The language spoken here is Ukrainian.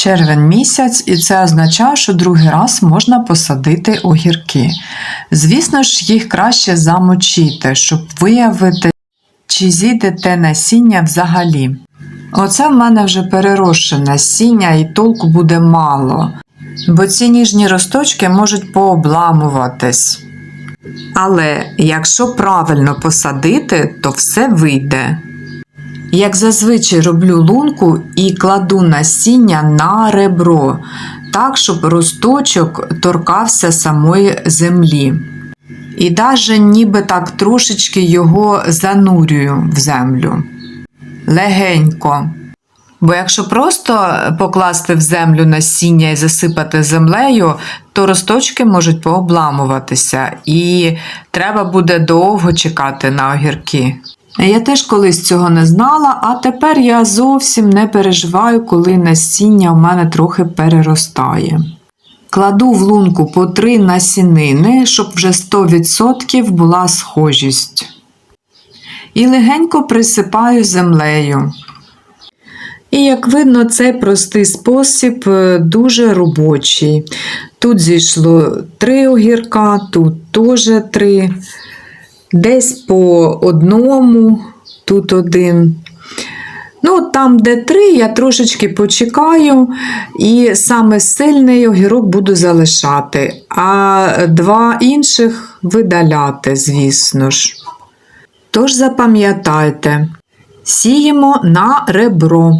червень місяць, і це означає, що другий раз можна посадити огірки. Звісно ж, їх краще замочити, щоб виявити, чи зійде те насіння взагалі. Оце в мене вже переросше насіння і толку буде мало, бо ці ніжні росточки можуть пообламуватись. Але якщо правильно посадити, то все вийде. Як зазвичай роблю лунку і кладу насіння на ребро, так, щоб росточок торкався самої землі. І навіть ніби так трошечки його занурюю в землю. Легенько. Бо якщо просто покласти в землю насіння і засипати землею, то росточки можуть пообламуватися, і треба буде довго чекати на огірки. Я теж колись цього не знала, а тепер я зовсім не переживаю, коли насіння в мене трохи переростає. Кладу в лунку по три насінини, щоб вже 100% була схожість. І легенько присипаю землею. І як видно, цей простий спосіб е, дуже робочий. Тут зійшло три огірка, тут теж три, десь по одному, тут один. Ну, там, де три, я трошечки почекаю, і саме сильний огірок буду залишати, а два інших видаляти, звісно ж. Тож запам'ятайте, сіємо на ребро.